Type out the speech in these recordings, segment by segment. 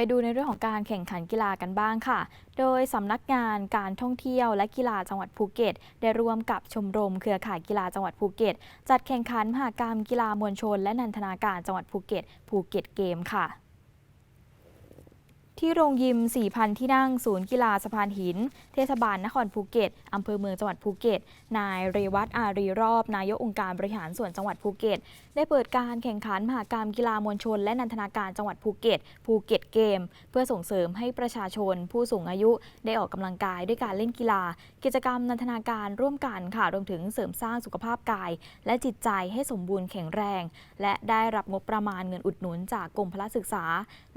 ไปดูในเรื่องของการแข่งขันกีฬากันบ้างค่ะ โดยสำนักงานการท่องเที่ยวและกีฬาจังหวัดภูเก็ต ได้ร่วมกับชมรมเครือข่ายกีฬาจังหวัดภูเก็ต จัดแข่งขันมหกรรมกีฬามวลชน และนันทนาการจังหวัดภูเก็ตภูเก็ตเกมค่ะ ที่โรงยิม 4,000 ที่นั่ง ศูนย์กีฬาสะพานหิน เทศบาลนครภูเก็ต อำเภอเมืองจังหวัดภูเก็ต นายเรวัตอารีรอบ นายกองค์การบริหารส่วนจังหวัดภูเก็ต ได้เปิดการแข่งขันมหกรรมกีฬามวลชน และนันทนาการจังหวัดภูเก็ต ภูเก็ตเกม เพื่อส่งเสริมให้ประชาชน ผู้สูงอายุได้ออกกำลังกายด้วยการเล่นกีฬา กิจกรรมนันทนาการร่วมกันค่ะ รวมถึงเสริมสร้างสุขภาพกาย และจิตใจให้สมบูรณ์แข็งแรง และได้รับงบประมาณเงินอุดหนุนจากกรมพละศึกษา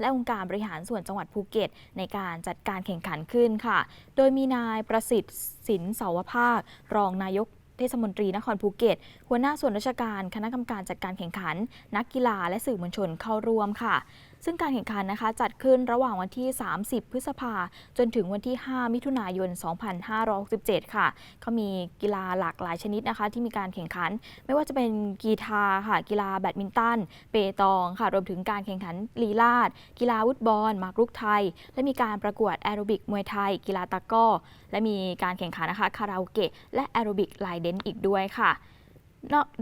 และองค์การบริหารส่วนจังหวัดภูเก็ต ในการจัดการแข่งขันขึ้นค่ะ โดยมีนายประสิทธิ์สินเสาวภาค รองนายก เทศมนตรีนครภูเก็ต หัวหน้าส่วนราชการ คณะกรรมการจัดการแข่งขัน นักกีฬาและสื่อมวลชนเข้าร่วมค่ะ ซึ่งการแข่งขันนะคะจัดขึ้นระหว่างวันที่ 30 พฤษภาจนถึงวันที่ 5 มิถุนายน 2567 ค่ะเขามีกีฬาหลากหลายชนิดนะคะ ที่มีการแข่งขัน ไม่ว่าจะเป็นกีฬาค่ะ กีฬาแบดมินตัน เปตองค่ะ รวมถึงการแข่งขันลีลาด กีฬาวุดบอลมากรุกไทย และมีการประกวดแอโรบิกมวยไทย กีฬาตะก้อ และมีการแข่งขันนะคะคาราโอเกะและแอโรบิกไลเดนอีกด้วยค่ะ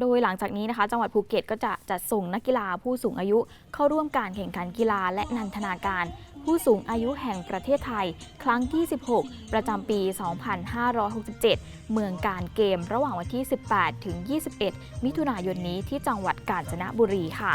โดยหลังจากนี้นะคะ จังหวัดภูเก็ตก็จะจัดส่งนักกีฬาผู้สูงอายุเข้าร่วมการแข่งขันกีฬาและนันทนาการ ผู้สูงอายุแห่งประเทศไทย ครั้งที่ 16 ประจำปี 2567 เมืองการเกมระหว่างวันที่ 18 ถึง 21 มิถุนายนนี้ที่จังหวัดกาญจนบุรีค่ะ